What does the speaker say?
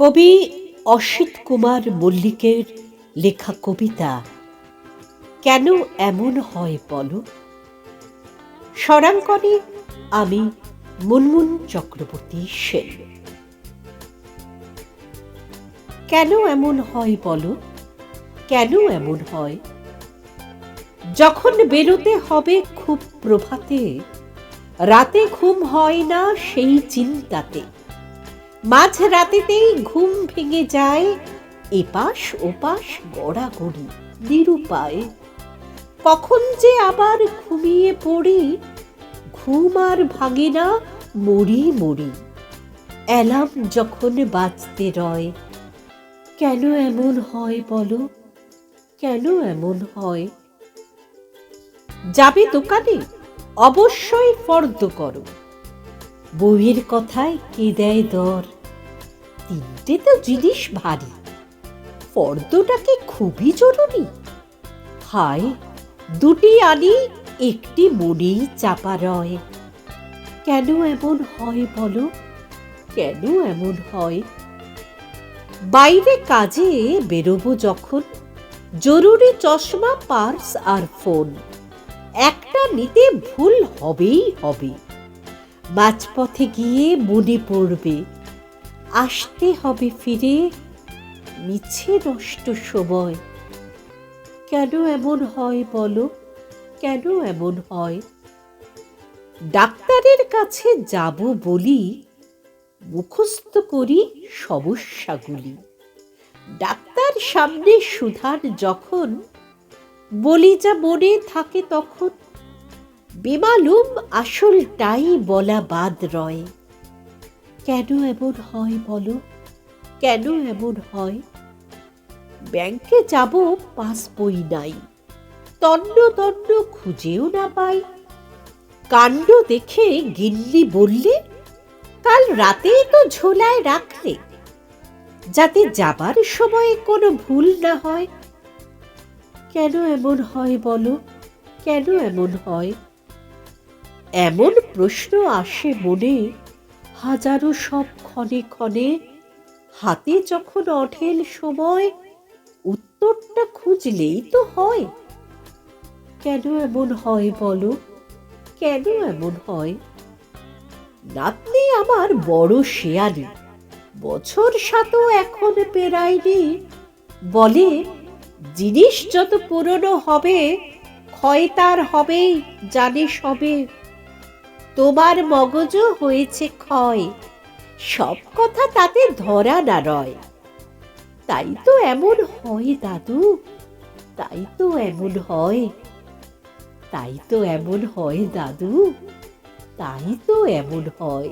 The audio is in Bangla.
কবি অসিত কুমার মল্লিকের লেখা কবিতা, কেন এমন হয় বলো? স্বরাঙ্কনে আমি মুনমুন চক্রবর্তী সেন। কেন এমন হয় বলো? কেন এমন হয়? যখন বেরোতে হবে খুব প্রভাতে, রাতে ঘুম হয় না সেই চিন্তাতে। মাঝ রাতেতেই ঘুম ভেঙে যায়, এপাশ ওপাশ গড়াগড়ি, নিরুপায়। কখন যে আবার ঘুমিয়ে পড়ি, ঘুম আর ভাঙে না মরি মরি। অ্যালার্ম যখন বাজতে রয়, কেন এমন হয় বলো? কেন এমন হয়? যাবে দোকানে, অবশ্যই ফর্দ করো। বইয়ের কথায় কে দেয় দর? তিনটে তো জিনিস ভারী। ফর্দটাকে খুবই জরুরি? হায়, দুটি আনি, একটি মনেই চাপা রয়। কেন এমন হয় বলো? কেন এমন হয়? বাইরে কাজে বেরোবো যখন, জরুরি চশমা, পার্স আর ফোন। একটা নিতে ভুল হবেই হবে। মাঝপথে গিয়ে মনে পড়বে। আসতে হবে ফিরে, মিছে নষ্ট সময়। কেন এমন হয় বলো? কেন এমন হয়? ডাক্তারের কাছে যাব বলি, মুখস্থ করি সমস্যাগুলি। ডাক্তার সামনে সুধার যখন বলি যা মনে থাকে তখন বেমালুম আসলটাই বলা বাদ রয়। কেন এমন হয় বলো? কেন এমন হয়? ব্যাংকে যাব পাস বই নাই। তন্ন তন্ন খুঁজেও না পাই। কাণ্ড দেখে গিল্লি বললে, কাল রাতেই তো ঝোলায় রাখলে। যাতে যাবার সময় কোনো ভুল না হয়। কেন এমন হয় বলো? কেন এমন হয়? এমন প্রশ্ন আসে মনে, হাজারো সব ক্ষণে ক্ষণে। হাতে যখন অঢেল সময়, উত্তরটা খুঁজলেই তো হয়। কেন এমন হয় বলো? কেন এমন হয়? নাতনি আমার বড় শেয়ালি, বছর সাত এখন পেরায়নি। বলে, জিনিস যত পুরনো হবে, ক্ষয় তার হবেই, জানে সবে। তোমার মগজও হয়েছে ক্ষয়। সব কথা তাতে ধরা না রয়। তাই তো এমন হয় দাদু, তাই তো এমন হয়। তাই তো এমন হয় দাদু, তাই তো এমন হয়।